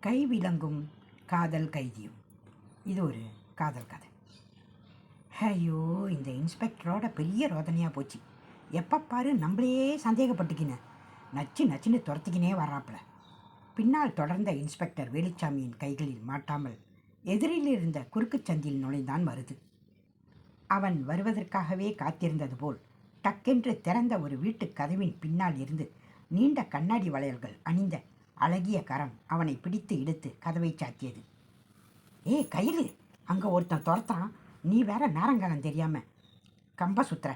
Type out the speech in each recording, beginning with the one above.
கை விளங்கும் காதல் கைதியும். இது ஒரு காதல் கதை. ஐயோ இந்த இன்ஸ்பெக்டரோட பெரிய ரோதனையாக போச்சு. எப்போ பாரு நம்மளையே சந்தேகப்பட்டுக்கின நச்சு நச்சுன்னு துரத்திக்கினே வர்றாப்புல. பின்னால் தொடர்ந்த இன்ஸ்பெக்டர் வேலுச்சாமியின் கைகளில் மாட்டாமல் எதிரில் இருந்த குறுக்குச் சந்தில் நுழைந்தான் மருது. அவன் வருவதற்காகவே காத்திருந்தது போல் டக்கென்று திறந்த ஒரு வீட்டுக் கதவின் பின்னால் இருந்து நீண்ட கண்ணாடி வளையல்கள் அணிந்த அழகிய கரம் அவனை பிடித்து இழுத்து கதவை சாத்தியது. ஏய் கயிறு! அங்கே ஒருத்தன் துரத்தான். நீ வேற நேரங்காலம் தெரியாம. கம்ப சுத்துற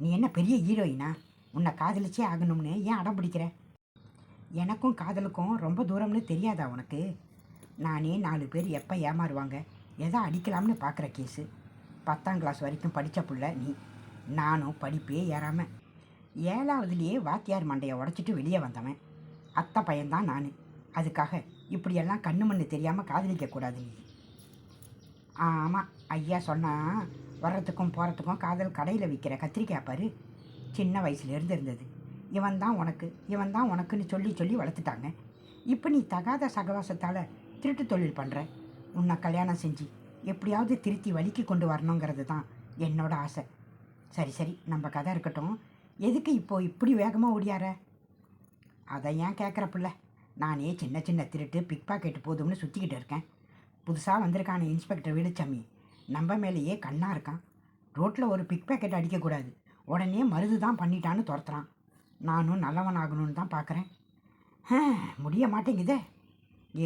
நீ என்ன பெரிய ஹீரோயினா? உன்னை காதலிச்சே ஆகணும்னு ஏன் அடம் பிடிக்கிற? எனக்கும் காதலுக்கும் ரொம்ப தூரம்னு தெரியாதா உனக்கு? நானே நாலு பேர் எப்போ ஏமாறுவாங்க? எதை அடிக்கலாம்னு பார்க்குற கேஸு பத்தாம் கிளாஸ் வரைக்கும் படித்த புள்ள நீ. நானும் படிப்பே ஏறாமல் ஏழாவதுலேயே வாத்தியார் மண்டையை உடச்சிட்டு வெளியே வந்தவன். அத்தை பையன்தான் நான். அதுக்காக இப்படியெல்லாம் கண்ணு மண்ணு தெரியாமல் காதலிக்கக்கூடாது நீ. ஆமாம் ஐயா சொன்னால் வர்றதுக்கும் போகிறதுக்கும் காதல் கடையில் விற்கிற கத்திரிக்காய் பாரு. சின்ன வயசுலேருந்து இருந்தது. இவன் தான் உனக்கு இவன் தான் உனக்குன்னு சொல்லி சொல்லி வளர்த்துட்டாங்க. இப்போ நீ தகாத சகவாசத்தால் திருட்டு தொழில் பண்ணுற உன்னை கல்யாணம் செஞ்சு எப்படியாவது திருத்தி வலிக்கு கொண்டு வரணுங்கிறது தான் என்னோட ஆசை. சரி சரி நம்ம கதை இருக்கட்டும். எதுக்கு இப்போது இப்படி வேகமாக ஓடியார? அதை ஏன் கேட்குற பிள்ளை? நானே சின்ன சின்ன திருட்டு பிக் பாக்கெட்டு போதும்னு சுற்றிக்கிட்டு இருக்கேன். புதுசாக வந்திருக்கான இன்ஸ்பெக்டர் வீடுச்சாமி நம்ம மேலேயே கண்ணாக இருக்கான். ரோட்டில் ஒரு பிக் பாக்கெட் அடிக்கக்கூடாது. உடனே மருது தான் பண்ணிட்டான்னு துரத்துறான். நானும் நல்லவன் ஆகணும்னு தான் பார்க்குறேன் முடிய மாட்டேங்குதே.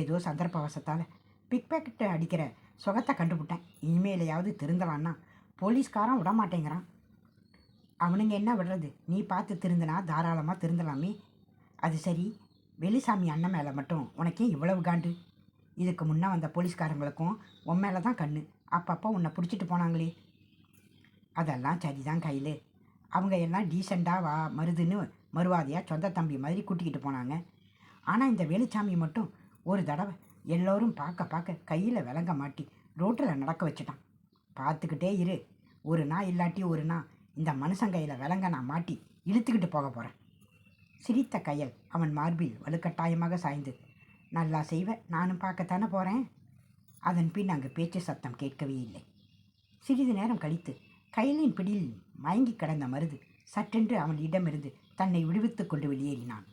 ஏதோ சந்தர்ப்பவசத்தால் பிக் பாக்கெட்டை அடிக்கிற சுகத்தை கண்டுபிட்டேன். இனிமேலையாவது திருந்தலான்னா போலீஸ்காரன் விட மாட்டேங்கிறான். அவனுங்க என்ன விடுறது? நீ பார்த்து திருந்தினா தாராளமாக திருந்தலாமே. அது சரி. வெளிசாமி அண்ணன் மேலே மட்டும் உனக்கே இவ்வளவு காண்டு. இதுக்கு முன்னே வந்த போலீஸ்காரங்களுக்கும் உன் மேலே தான் கண்ணு. அப்பப்போ உன்னை பிடிச்சிட்டு போனாங்களே. அதெல்லாம் சரிதான் கையில். அவங்க எல்லாம் டீசெண்டாக வா மருதுன்னு மறுவாதையாக சொந்த தம்பி மாதிரி கூட்டிக்கிட்டு போனாங்க. ஆனால் இந்த வேலுச்சாமி மட்டும் ஒரு தடவை எல்லோரும் பார்க்க பார்க்க கையில் விளங்க மாட்டி ரோட்டில் நடக்க வச்சுட்டான். பார்த்துக்கிட்டே இரு. ஒரு நாள் இல்லாட்டி ஒரு நாள் இந்த மனுஷன் கையில் விலங்க நான் மாட்டி இழுத்துக்கிட்டு போக போகிறேன் சிரித்த கையல் அவன் மார்பில் வலுக்கட்டாயமாக சாய்ந்து நல்லா செய்வ நானும் பார்க்கத்தானே போகிறேன் அதன் பின் அங்கு பேச்சு சத்தம் கேட்கவே இல்லை. சிறிது நேரம் கழித்து கையலின் பிடியில் மயங்கி கிடந்த மருது சற்றென்று அவன் இடமிருந்து தன்னை விடுவித்து கொண்டு வெளியேறினான்.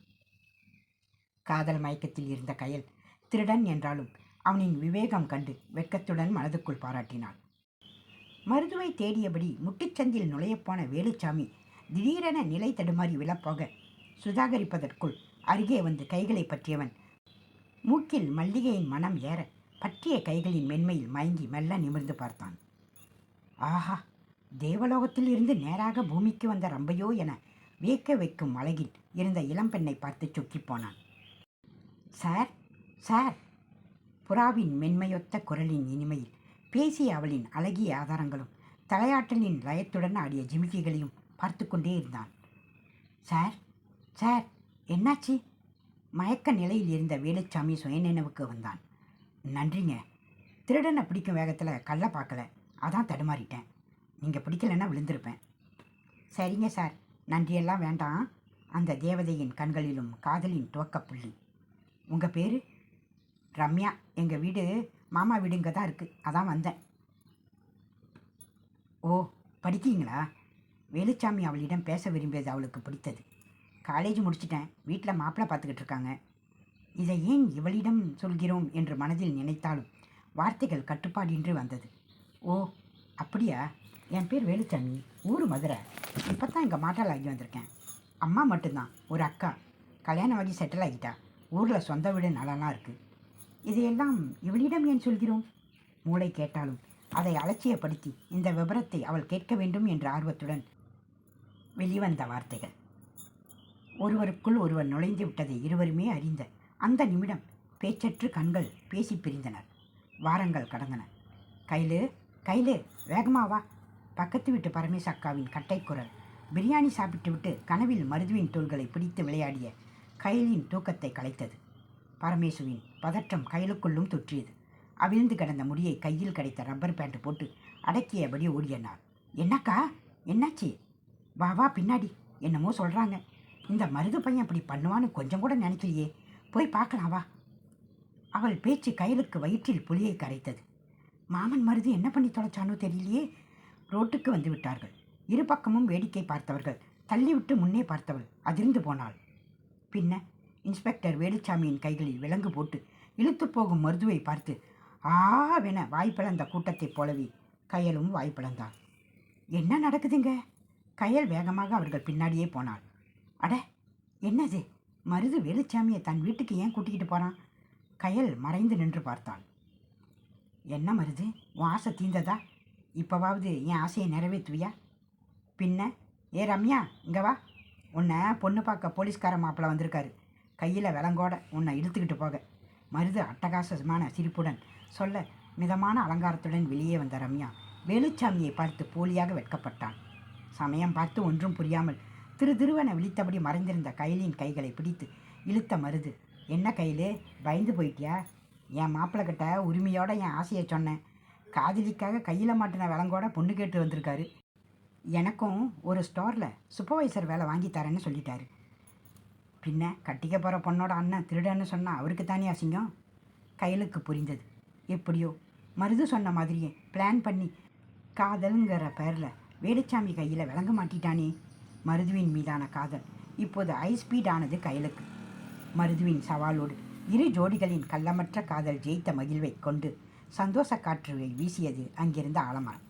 காதல் மயக்கத்தில் இருந்த கயல் திருடன் என்றாலும் அவனின் விவேகம் கண்டு வெட்கத்துடன் மனதுக்குள் பாராட்டினாள். மருதுவை தேடியபடி முட்டுச்சந்தில் நுழையப்போன வேலுச்சாமி திடீரென நிலை தடுமாறி விழப்போக சுதாகரிப்பதற்குள் அருகே வந்து கைகளை பற்றியவன். மூக்கில் மல்லிகையின் மனம் ஏற பற்றிய கைகளின் மென்மையில் மயங்கி மெல்ல நிமிர்ந்து பார்த்தான். ஆஹா தேவலோகத்தில் இருந்து நேராக பூமிக்கு வந்த ரம்பையோ என வியக்க வைக்கும் அழகில் இருந்த இளம்பெண்ணை பார்த்து சொக்கிப் போனான். Sir sir! புறாவின் மென்மையொத்த குரலின் இனிமையில் பேசிய அவளின் அழகிய ஆதாரங்களும் தலையாட்டலின் லயத்துடன் ஆடிய ஜிமிக்கிகளையும் பார்த்து கொண்டே இருந்தான். சார் சார் என்னாச்சு? மயக்க நிலையில் இருந்த வேலுச்சாமி சுயநினைவுக்கு வந்தான். நன்றிங்க. திருடனை பிடிக்கும் வேகத்தில் கள்ள பார்க்கல. அதான் தடுமாறிட்டேன். நீங்கள் பிடிக்கலன்னா விழுந்திருப்பேன். சரிங்க சார். நன்றியெல்லாம் வேண்டாம். அந்த தேவதையின் கண்களிலும் காதலின் துவக்கப்புள்ளி உங்கள் பேர்? ரம்யா. எங்கள் வீடு மாமா வீடு இங்கே தான் இருக்குது அதான் வந்தேன். ஓ படிக்கீங்களா? வேலுச்சாமி அவளிடம் பேச விரும்பியது அவளுக்கு பிடித்தது. காலேஜ் முடிச்சிட்டேன். வீட்டில் மாப்பிள்ளை பார்த்துக்கிட்டு இருக்காங்க. இதை ஏன் இவளிடம் சொல்கிறோம் என்று மனதில் நினைத்தாலும் வார்த்தைகள் கட்டுப்பாடின்றி வந்தது. ஓ அப்படியா? என் பேர் வேலுச்சாமி. ஊர் மதுரை. இப்போ தான் இங்கே மாட்டால் ஆகி வந்திருக்கேன். அம்மா மட்டும்தான் ஒரு அக்கா. கல்யாணம் ஆகி செட்டில் ஆகிட்டா. ஊரில் சொந்த வீடு நலனாக இருக்குது இதையெல்லாம் இவளிடம் ஏன் சொல்கிறோம்? மூளை கேட்டாலும் அதை அலட்சியப்படுத்தி இந்த விபரத்தை அவள் கேட்க வேண்டும் என்ற ஆர்வத்துடன் வெளிவந்த வார்த்தைகள். ஒருவருக்குள் ஒருவர் நுழைந்து விட்டதை இருவருமே அறிந்த அந்த நிமிடம் பேச்சற்று கண்கள் பேசி பிரிந்தனர். வாரங்கள் கடந்தன. கைலு கைலு வேகமா வா. பக்கத்து வீட்டு பரமேஷ் அக்காவின் கட்டைக்குரல் பிரியாணி சாப்பிட்டு விட்டு கனவில் மருதுவின் தோள்களை பிடித்து விளையாடிய கைலின் தூக்கத்தை கலைத்தது. பரமேசுவின் பதற்றம் கைலுக்குள்ளும் தொற்றியது. அவிழ்ந்து கிடந்த முடியை கையில் கிடைத்த ரப்பர் பேண்ட் போட்டு அடக்கியபடி ஓடியனார் என்னக்கா? என்னாச்சு? வா வா பின்னாடி. என்னமோ சொல்கிறாங்க இந்த மருது பையன் அப்படி பண்ணுவான்னு கொஞ்சம் கூட நினைக்கலையே. போய் பார்க்கலாம் வா. அவள் பேச்சு கையலுக்கு வயிற்றில் புலியை கரைத்தது. மாமன் மருது என்ன பண்ணி தொலைச்சானோ தெரியலையே. ரோட்டுக்கு வந்து விட்டார்கள். இரு பக்கமும் வேடிக்கை பார்த்தவர்கள். தள்ளிவிட்டு முன்னே பார்த்தவள். அதிர்ந்து போனாள். பின்ன இன்ஸ்பெக்டர் வேலுச்சாமியின் கைகளில் விலங்கு போட்டு இழுத்து போகும் மருதுவை பார்த்து ஆவென வாய்ப்பிழந்த கூட்டத்தைப் போலவே கயலும் வாய்ப்பிழந்தாள் என்ன நடக்குதுங்க? கயல் வேகமாக அவர்கள் பின்னாடியே போனாள். அட என்னது? மருது வேலுச்சாமியை தன் வீட்டுக்கு ஏன் கூட்டிக்கிட்டு போகிறான் கயல் மறைந்து நின்று பார்த்தாள். என்ன மருது உன் ஆசை தீந்ததா இப்போவாவது என் ஆசையை நிறைவேற்றுவியா? பின்ன ஏ ரம்யா இங்கே வா. உன்னை பொண்ணு பார்க்க போலீஸ்கார மாப்பிள்ளை வந்திருக்காரு. கையில் விலங்கோட உன்னை இழுத்துக்கிட்டு போக. மருது அட்டகாசமான சிரிப்புடன் சொல்ல மிதமான அலங்காரத்துடன் வெளியே வந்த ரம்யா வேலுச்சாமியை பார்த்து போலியாக வெட்கப்பட்டான். சமயம் பார்த்து ஒன்றும் புரியாமல் திரு திருவனை விழித்தபடி மறைந்திருந்த கைலின் கைகளை பிடித்து இழுத்த மருது. என்ன கையில் பயந்து போயிட்டியா? என் மாப்பிள்ளை கிட்ட உரிமையோட என் ஆசையை சொன்னேன். காதலிக்காக கையில் மாட்டின விலங்கோட பொண்ணு கேட்டு வந்திருக்காரு. எனக்கும் ஒரு ஸ்டோரில் சூப்பர்வைசர் வேலை வாங்கி தரேன்னு சொல்லிட்டாரு. பின்ன கட்டிக்க போகிற பொண்ணோட அண்ணன் திருடன்னு சொன்னால் அவருக்கு தானே அசிங்கம்? கையலுக்கு புரிந்தது. எப்படியோ? மருது சொன்ன மாதிரியே பிளான் பண்ணி காதலுங்கிற பேரில் வேலுச்சாமி கையில் விளங்க மாட்டிட்டானே. மருதுவின் மீதான காதல். இப்போது ஹை ஸ்பீட் ஆனது மருதுவின் சவாலோடு இரு ஜோடிகளின் கள்ளமற்ற காதல் ஜெயித்த மகிழ்வை கொண்டு சந்தோஷ காற்று வீசியது அங்கிருந்த ஆலமரம்.